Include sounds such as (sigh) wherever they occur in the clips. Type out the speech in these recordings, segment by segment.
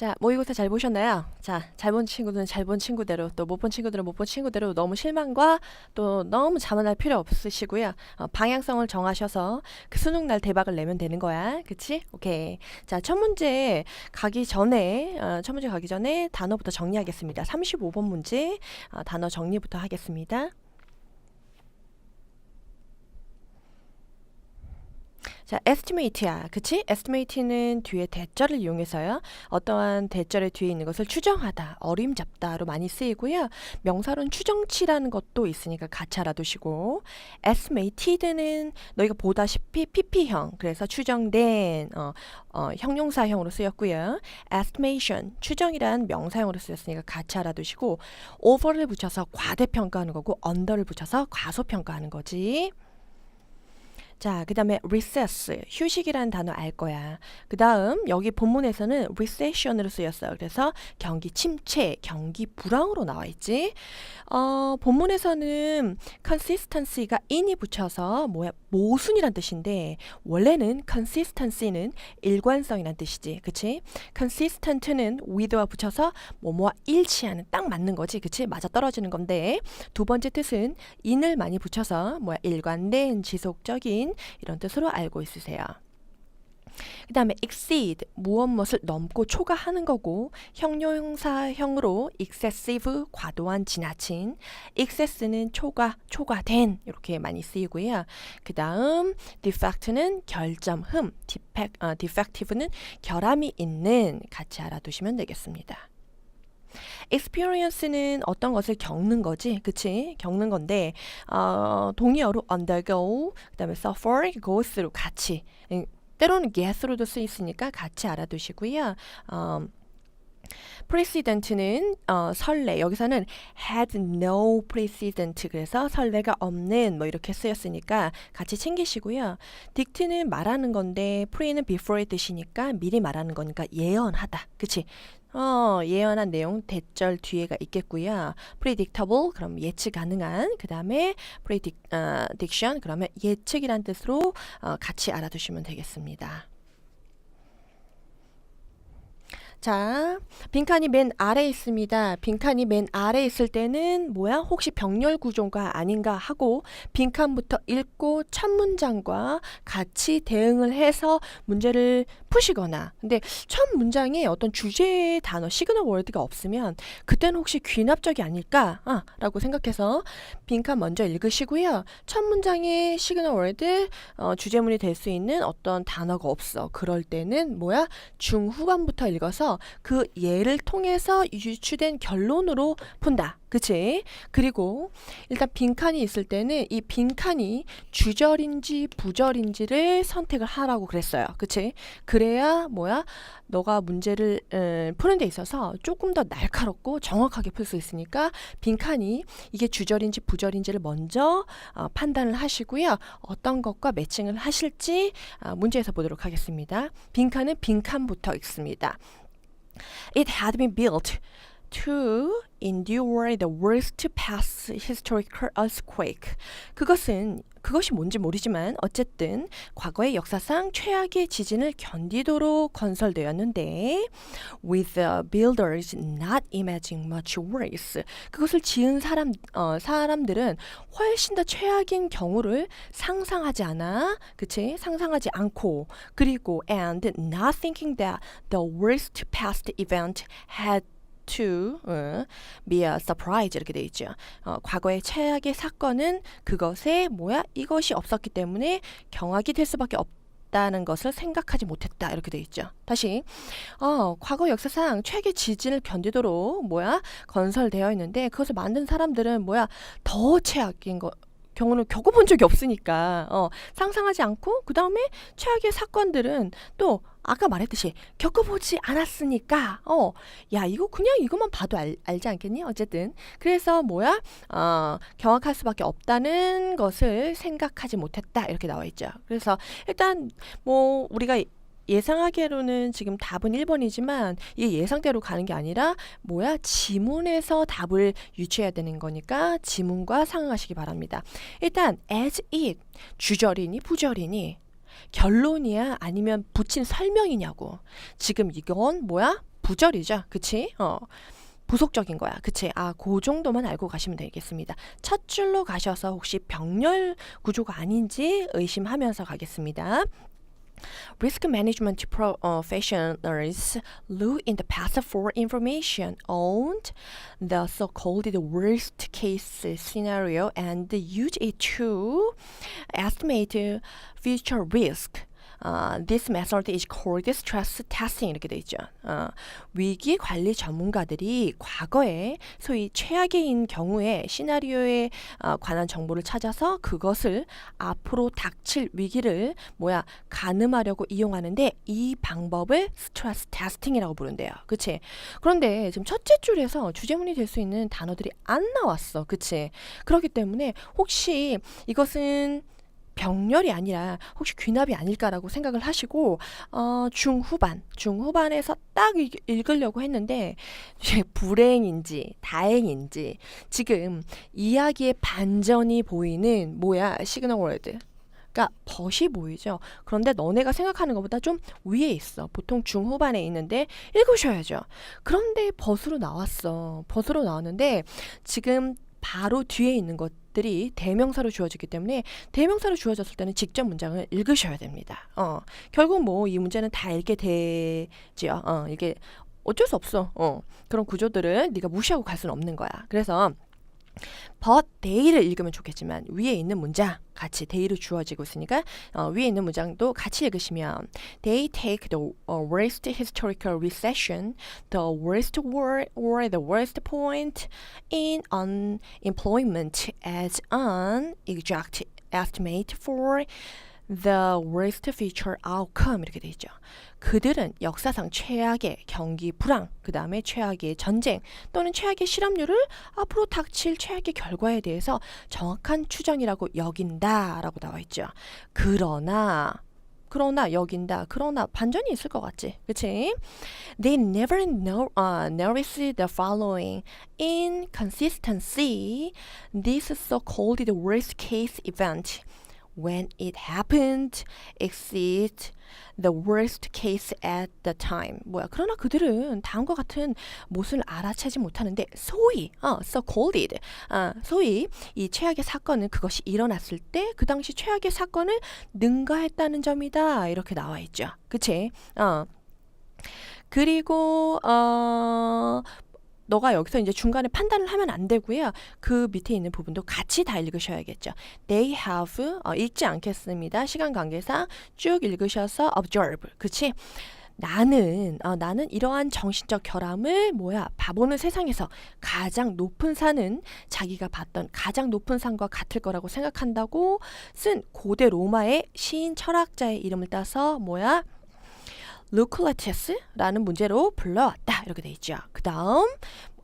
자, 모의고사 잘 보셨나요? 자, 잘 본 친구들은 잘 본 친구대로, 또 못 본 친구들은 못 본 친구대로 너무 실망과 또 너무 자만할 필요 없으시고요. 어, 방향성을 정하셔서 그 수능 날 대박을 내면 되는 거야. 그치? 오케이. 자, 첫 문제 가기 전에, 어, 첫 문제 가기 전에 단어부터 정리하겠습니다. 35번 문제 어, 단어 정리부터 하겠습니다. 자, estimate야. 그치? estimate는 뒤에 대절을 이용해서요. 어떠한 대절의 뒤에 있는 것을 추정하다, 어림잡다로 많이 쓰이고요. 명사로는 추정치라는 것도 있으니까 같이 알아두시고 estimated는 너희가 보다시피 pp형, 그래서 추정된 어, 어, 형용사형으로 쓰였고요. estimation, 추정이란 명사형으로 쓰였으니까 같이 알아두시고 over를 붙여서 과대평가하는 거고 under를 붙여서 과소평가하는 거지. 자, 그 다음에 recess, 휴식이라는 단어 알 거야. 그 다음, 여기 본문에서는 recession으로 쓰였어요. 그래서 경기 침체, 경기 불황으로 나와 있지. 어, 본문에서는 consistency가 in이 붙여서 뭐야, 모순이란 뜻인데, 원래는 consistency는 일관성이란 뜻이지. 그치? consistent는 with와 붙여서 뭐뭐와 일치하는, 딱 맞는 거지. 그치? 맞아 떨어지는 건데, 두 번째 뜻은 in을 많이 붙여서 뭐야, 일관된, 지속적인, 이런 뜻으로 알고 있으세요. 그 다음에 exceed 무엇 무엇을 넘고 초과하는 거고 형용사형으로 excessive 과도한 지나친 excess는 초과 초과된 이렇게 많이 쓰이고요. 그 다음 defect는 결점 흠 defect, 어, defective는 결함이 있는 같이 알아두시면 되겠습니다. Experience는 어떤 것을 겪는 거지, 그치? 겪는 건데 어, 동의어로 undergo, 그다음에 suffer, go through 같이 음, 때로는 get로도 쓰있으니까 같이 알아두시고요. 어, precedent는 어, 설레 여기서는 had no precedent 그래서 설레가 없는 뭐 이렇게 쓰였으니까 같이 챙기시고요. dict는 말하는 건데 pre는 before의 뜻이니까 미리 말하는 거니까 예언하다. 그치? 어, 예언한 내용 대절 뒤에가 있겠고요. predictable 그럼 예측 가능한 그 다음에 prediction 그러면 예측이란 뜻으로 어, 같이 알아두시면 되겠습니다. 자, 빈칸이 맨 아래 있습니다. 빈칸이 맨 아래 있을 때는 뭐야? 혹시 병렬 구조가 아닌가 하고 빈칸부터 읽고 첫 문장과 같이 대응을 해서 문제를 푸시거나 근데 첫 문장에 어떤 주제의 단어, 시그널 월드가 없으면 그때는 혹시 귀납적이 아닐까? 아, 라고 생각해서 빈칸 먼저 읽으시고요. 첫 문장에 시그널 월드 어, 주제문이 될 수 있는 어떤 단어가 없어. 그럴 때는 뭐야? 중후반부터 읽어서 그 예를 통해서 유추된 결론으로 푼다. 그치? 그리고 일단 빈칸이 있을 때는 이 빈칸이 주절인지 부절인지를 선택을 하라고 그랬어요. 그치? 그래야 뭐야? 너가 문제를 음, 푸는 데 있어서 조금 더 날카롭고 정확하게 풀 수 있으니까 빈칸이 이게 주절인지 부절인지를 먼저 어, 판단을 하시고요. 어떤 것과 매칭을 하실지 어, 문제에서 보도록 하겠습니다. 빈칸은 빈칸부터 읽습니다. It had been built to endure the worst past historical earthquake. 그것은 그것이 뭔지 모르지만 어쨌든 과거의 역사상 최악의 지진을 견디도록 건설되었는데 with the builders not imagining much worse. 그것을 지은 사람 어, 사람들은 훨씬 더 최악인 경우를 상상하지 않아, 그치? 상상하지 않고 그리고 and not thinking that the worst past event had to 어, be a surprise 이렇게 돼 있죠. 어, 과거의 최악의 사건은 그것에 뭐야 이것이 없었기 때문에 경악이 될 수밖에 없. 다는 것을 생각하지 못했다 이렇게 돼 있죠. 다시 어, 과거 역사상 최악의 지진을 견디도록 뭐야 건설되어 있는데 그것을 만든 사람들은 뭐야 더 최악인 거 경우는 겪어본 적이 없으니까 어, 상상하지 않고 그 다음에 최악의 사건들은 또 아까 말했듯이 겪어보지 않았으니까 어, 야 이거 그냥 이것만 봐도 알, 알지 않겠니? 어쨌든 그래서 뭐야 어, 경악할 수밖에 없다는 것을 생각하지 못했다 이렇게 나와 있죠. 그래서 일단 뭐 우리가 예상하기로는 지금 답은 1번이지만 이 예상대로 가는 게 아니라 뭐야 지문에서 답을 유추해야 되는 거니까 지문과 상응하시기 바랍니다. 일단 as it 주절이니 부절이니 결론이야 아니면 붙인 설명이냐고 지금 이건 뭐야 부절이죠. 그치? 어. 부속적인 거야. 그치? 아, 그 정도만 알고 가시면 되겠습니다. 첫 줄로 가셔서 혹시 병렬 구조가 아닌지 의심하면서 가겠습니다. Risk management professionals look in the past for information on the so-called worst case scenario and use it to estimate future risk. 어, this method is called stress testing 이렇게 돼 있죠. 어, 위기 관리 전문가들이 과거에 소위 최악의 경우에 시나리오에 어, 관한 정보를 찾아서 그것을 앞으로 닥칠 위기를 뭐야 가늠하려고 이용하는데 이 방법을 스트레스 테스팅이라고 부른대요. 그치? 그런데 지금 첫째 줄에서 주제문이 될 수 있는 단어들이 안 나왔어. 그치? 그렇기 때문에 혹시 이것은 병렬이 아니라 혹시 귀납이 아닐까라고 생각을 하시고 어, 중후반 중후반에서 딱 읽, 읽으려고 했는데 이제 (laughs) 불행인지 다행인지 지금 이야기의 반전이 보이는 뭐야 시그널 월드 그러니까 벗이 보이죠. 그런데 너네가 생각하는 것보다 좀 위에 있어. 보통 중후반에 있는데 읽으셔야죠. 그런데 벗으로 나왔어. 벗으로 나왔는데 지금 바로 뒤에 있는 것들이 대명사로 주어지기 때문에 대명사로 주어졌을 때는 직접 문장을 읽으셔야 됩니다. 어, 결국 뭐 이 문제는 다 읽게 되지요. 어, 이게 어쩔 수 없어. 어, 그런 구조들을 네가 무시하고 갈 수는 없는 거야. 그래서 but they를 읽으면 좋겠지만 위에 있는 문장 같이 they로 주어지고 있으니까 어, 위에 있는 문장도 같이 읽으시면 they take the uh, worst historical recession, the worst war or the worst point in unemployment as an exact estimate for the worst future outcome 이렇게 돼 있죠. 그들은 역사상 최악의 경기 불황, 그 다음에 최악의 전쟁 또는 최악의 실업률을 앞으로 닥칠 최악의 결과에 대해서 정확한 추정이라고 여긴다라고 나와 있죠. 그러나 그러나 여긴다. 그러나 반전이 있을 것 같지, 그치? They never know, uh, notice the following inconsistency. This so-called worst case event. When it happened exceed the worst case at the time. 뭐야? 그러나 그들은 다음과 같은 못을 알아채지 못하는데 소위 어, so called 아, 소위 이 최악의 사건은 그것이 일어났을 때 그 당시 최악의 사건을 능가했다는 점이다. 이렇게 나와 있죠. 그치? 어. 그리고 어 너가 여기서 이제 중간에 판단을 하면 안 되고요. 그 밑에 있는 부분도 같이 다 읽으셔야겠죠. They have 어, 읽지 않겠습니다. 시간 관계상 쭉 읽으셔서 observe. 그치? 나는 어, 나는 이러한 정신적 결함을 뭐야 바보는 세상에서 가장 높은 산은 자기가 봤던 가장 높은 산과 같을 거라고 생각한다고 쓴 고대 로마의 시인 철학자의 이름을 따서 뭐야 루클레티스라는 문제로 불러왔다 이렇게 돼 있죠. 그 다음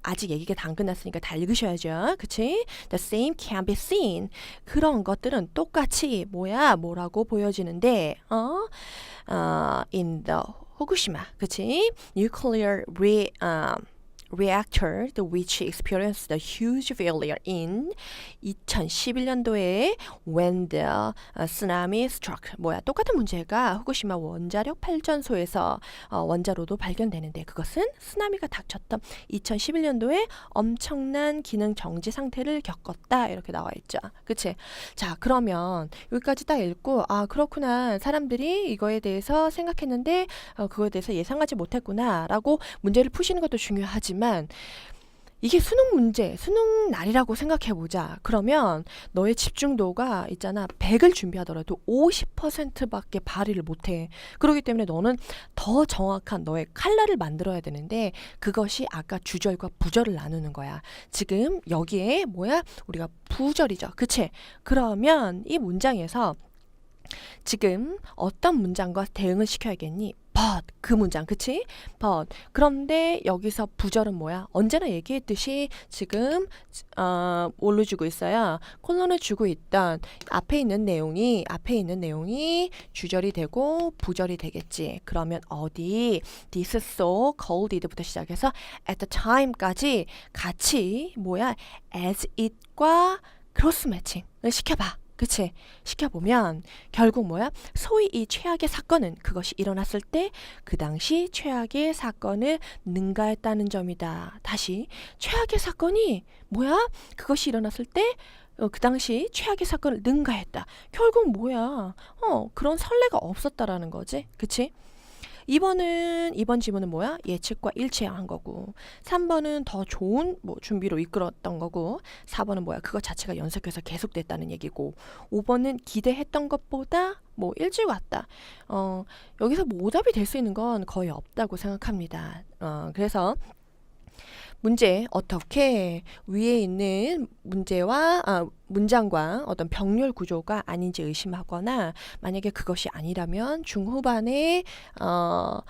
아직 얘기가 다안 끝났으니까 다 읽으셔야죠. 그치? The same can be seen. 그런 것들은 똑같이 뭐야 뭐라고 보여지는데 어? 어 in the 후쿠시마 그치? Nuclear re, um, reactor which experienced a huge failure in 2011년도에 when the tsunami struck 뭐야 똑같은 문제가 후쿠시마 원자력 발전소에서 어, 원자로도 발견되는데 그것은 쓰나미가 닥쳤던 2011년도에 엄청난 기능 정지 상태를 겪었다 이렇게 나와 있죠. 그치? 자 그러면 여기까지 딱 읽고 아 그렇구나 사람들이 이거에 대해서 생각했는데 어, 그거에 대해서 예상하지 못했구나라고 문제를 푸시는 것도 중요하지만 하지만 이게 수능 문제, 수능 날이라고 생각해 보자. 그러면 너의 집중도가 있잖아. 100을 준비하더라도 50%밖에 발휘를 못 해. 그렇기 때문에 너는 더 정확한 너의 칼라를 만들어야 되는데 그것이 아까 주절과 부절을 나누는 거야. 지금 여기에 뭐야? 우리가 부절이죠. 그치? 그러면 이 문장에서 지금 어떤 문장과 대응을 시켜야겠니? But 그 문장 그치? but 그런데 여기서 부절은 뭐야? 언제나 얘기했듯이 지금 어, 뭘로 주고 있어요? 콜론을 주고 있던 앞에 있는 내용이 앞에 있는 내용이 주절이 되고 부절이 되겠지. 그러면 어디 this so cold부터 시작해서 at the time까지 같이 뭐야 as it과 크로스 매칭을 시켜봐. 그치? 시켜보면 결국 뭐야? 소위 이 최악의 사건은 그것이 일어났을 때 그 당시 최악의 사건을 능가했다는 점이다. 다시 최악의 사건이 뭐야? 그것이 일어났을 때 어, 그 당시 최악의 사건을 능가했다. 결국 뭐야? 어, 그런 선례가 없었다라는 거지. 그치? 2번은 2번 지문은 뭐야? 예측과 일치한 거고 3번은 더 좋은 뭐 준비로 이끌었던 거고 4번은 뭐야? 그것 자체가 연속해서 계속됐다는 얘기고 5번은 기대했던 것보다 뭐 일찍 왔다. 어, 여기서 뭐 오답이 될 수 있는 건 거의 없다고 생각합니다. 어, 그래서 문제 어떻게 위에 있는 문제와 아, 문장과 어떤 병렬 구조가 아닌지 의심하거나 만약에 그것이 아니라면 중후반에 어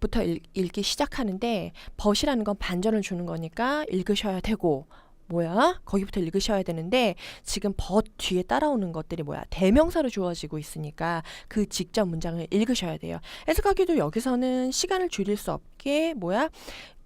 부터 읽, 읽기 시작하는데 벗이라는 건 반전을 주는 거니까 읽으셔야 되고 뭐야? 거기부터 읽으셔야 되는데 지금 벗 뒤에 따라오는 것들이 뭐야? 대명사로 주어지고 있으니까 그 직접 문장을 읽으셔야 돼요. 해석하기도 여기서는 시간을 줄일 수 없게 뭐야?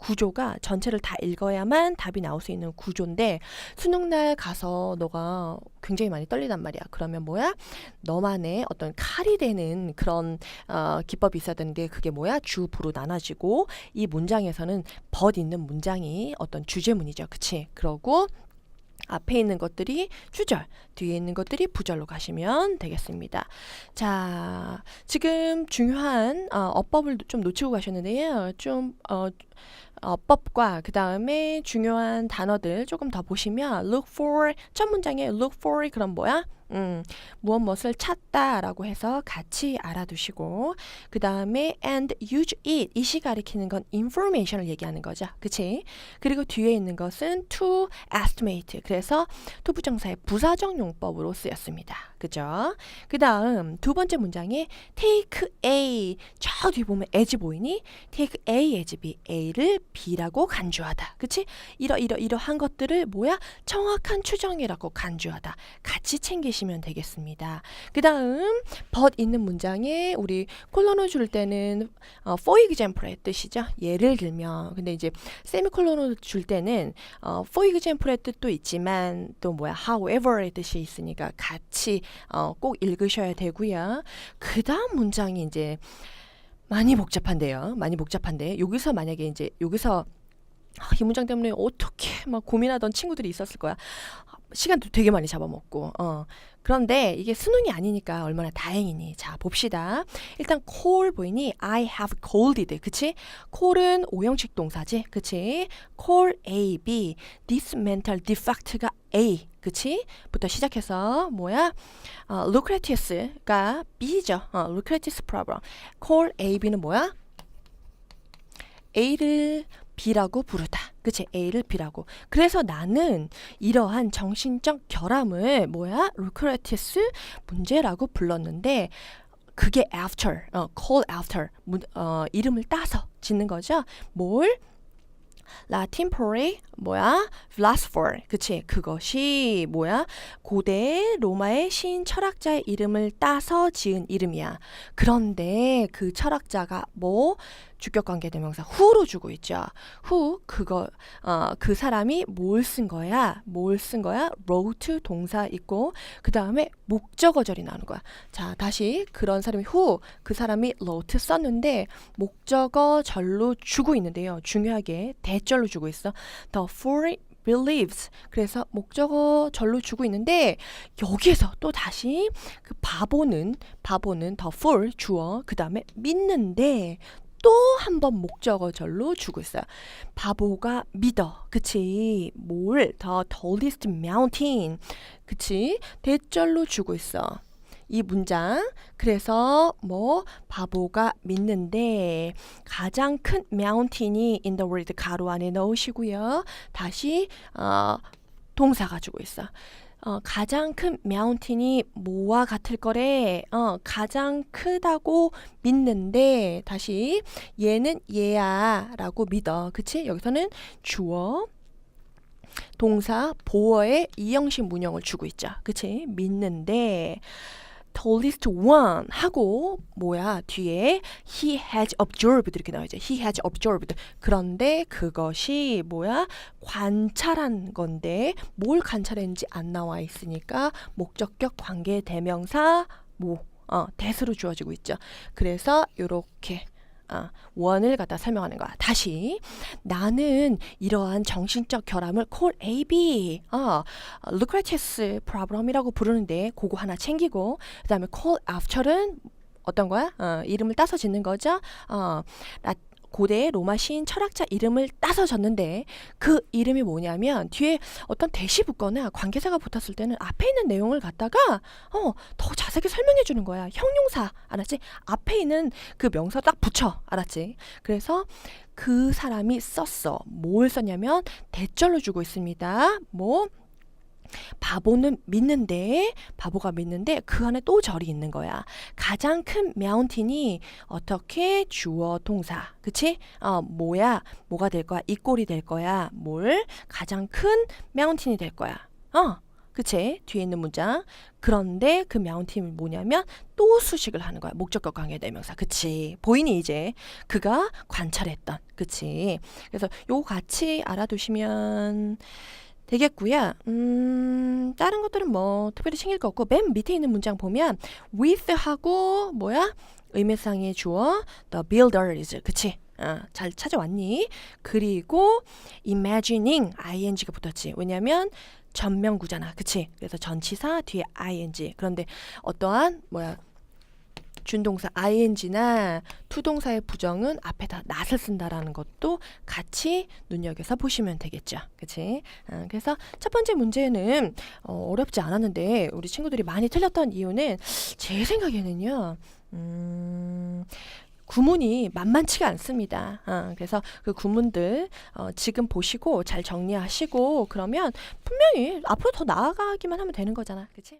구조가 전체를 다 읽어야만 답이 나올 수 있는 구조인데 수능날 가서 너가 굉장히 많이 떨리단 말이야. 그러면 뭐야? 너만의 어떤 칼이 되는 그런 어, 기법이 있어야 되는데 그게 뭐야? 주부로 나눠지고 이 문장에서는 벗 있는 문장이 어떤 주제문이죠. 그치? 그러고 앞에 있는 것들이 주절, 뒤에 있는 것들이 부절로 가시면 되겠습니다. 자, 지금 중요한 어, 어법을 좀 놓치고 가셨는데요. 좀 어, 어 법과 그 다음에 중요한 단어들 조금 더 보시면 look for 첫 문장에 look for이 그럼 뭐야? 음, 무엇 무엇을 찾다라고 해서 같이 알아두시고 그 다음에 and use it 이 시 가리키는 건 information을 얘기하는 거죠. 그치? 그리고 뒤에 있는 것은 to estimate 그래서 투부정사의 부사적 용법으로 쓰였습니다. 그죠? 그 다음 두 번째 문장에 take A 저 뒤 보면 as 보이니? take A as B A를 B라고 간주하다. 그치? 이러 이러 이러한 것들을 뭐야? 정확한 추정이라고 간주하다. 같이 챙기시면 되겠습니다. 그 다음 but 있는 문장에 우리 콜론을 줄 때는 어, for example의 뜻이죠. 예를 들면 근데 이제 세미콜론을 줄 때는 어, for example의 뜻도 있지만 또 뭐야 however의 뜻이 있으니까 같이 어, 꼭 읽으셔야 되고요. 그 다음 문장이 이제 많이 복잡한데요. 많이 복잡한데 여기서 만약에 이제 여기서 아, 이 문장 때문에 어떻게 막 고민하던 친구들이 있었을 거야. 시간도 되게 많이 잡아먹고. 어. 그런데 이게 수능이 아니니까 얼마나 다행이니. 자, 봅시다. 일단 call 보이니? I have called. 그치? call은 오형식 동사지. 그치? call A, B. This mental defect가 A. 그치? 부터 시작해서 뭐야? 어, lucratius가 B죠. 어, lucratius problem. call A, B는 뭐야? A를 B라고 부르다. 그치? A를 B라고. 그래서 나는 이러한 정신적 결함을 뭐야? 루크레티스 문제라고 불렀는데 그게 after, 어, call after, 문, 어, 이름을 따서 짓는 거죠. 뭘? 라틴 포레 뭐야? philosopher 그치 그것이 뭐야? 고대 로마의 시인 철학자의 이름을 따서 지은 이름이야. 그런데 그 철학자가 뭐 주격 관계 대명사 who로 주고 있죠. who 그거 어, 그 사람이 뭘 쓴 거야? 뭘 쓴 거야? wrote 동사 있고 그 다음에 목적어절이 나오는 거야. 자 다시 그런 사람이 who 그 사람이 wrote 썼는데 목적어절로 주고 있는데요. 중요하게 대절로 주고 있어. The four believes 그래서 목적어 절로 주고 있는데 여기에서 또 다시 그 바보는 바보는 the for 주어 그 다음에 믿는데 또 한 번 목적어절로 주고 있어요. 바보가 믿어. 그치? 뭘? The tallest mountain. 그치? 대절로 주고 있어. 이 문장. 그래서 뭐 바보가 믿는데 가장 큰 mountain이 in the world 가로 안에 넣으시고요. 다시 어, 동사가 주고 있어. 어, 가장 큰 마운틴이 뭐와 같을 거래? 어, 가장 크다고 믿는데 다시 얘는 얘야라고 믿어. 그치? 여기서는 주어 동사 보어의 이형식 문형을 주고 있죠. 그치? 믿는데 tallest one 하고 뭐야 뒤에 he has observed 이렇게 나와야죠. he has observed. 그런데 그것이 뭐야 관찰한 건데 뭘 관찰했는지 안 나와 있으니까 목적격 관계 대명사 뭐 어, 대수로 주어지고 있죠. 그래서 요렇게 어, 원을 갖다 설명하는 거야. 다시 나는 이러한 정신적 결함을 콜 AB 어, 루크레티스 프로블럼이라고 부르는데 그거 하나 챙기고 그다음에 콜 after는 어떤 거야? 어, 이름을 따서 짓는 거죠. 어, 라, 고대 로마 시인 철학자 이름을 따서 졌는데 그 이름이 뭐냐면 뒤에 어떤 대시 붙거나 관계사가 붙었을 때는 앞에 있는 내용을 갖다가 어, 더 자세하게 설명해 주는 거야. 형용사 알았지? 앞에 있는 그 명사 딱 붙여 알았지? 그래서 그 사람이 썼어. 뭘 썼냐면 대절로 주고 있습니다. 뭐 바보는 믿는데 바보가 믿는데 그 안에 또 절이 있는 거야. 가장 큰 마운틴이 어떻게 주어 동사 그치? 어 뭐야 뭐가 될 거야 이 꼴이 될 거야 뭘 가장 큰 마운틴이 될 거야. 어 그치? 뒤에 있는 문장. 그런데 그 마운틴이 뭐냐면 또 수식을 하는 거야. 목적격 관계 대명사. 그치? 보이니 이제 그가 관찰했던. 그치? 그래서 요 같이 알아두시면 되겠고요. 음, 다른 것들은 뭐 특별히 챙길 거 없고 맨 밑에 있는 문장 보면 with하고 뭐야? 의미상의 주어 the builders. 그치? 어, 잘 찾아왔니? 그리고 imagining ing가 붙었지. 왜냐면 전명구잖아. 그치? 그래서 전치사 뒤에 ing. 그런데 어떠한 뭐야? 준동사 ing나 투동사의 부정은 앞에다 not을 쓴다라는 것도 같이 눈여겨서 보시면 되겠죠. 그치? 어, 그래서 첫 번째 문제는 어, 어렵지 않았는데 우리 친구들이 많이 틀렸던 이유는 제 생각에는요. 음, 구문이 만만치가 않습니다. 어, 그래서 그 구문들 어, 지금 보시고 잘 정리하시고 그러면 분명히 앞으로 더 나아가기만 하면 되는 거잖아. 그치?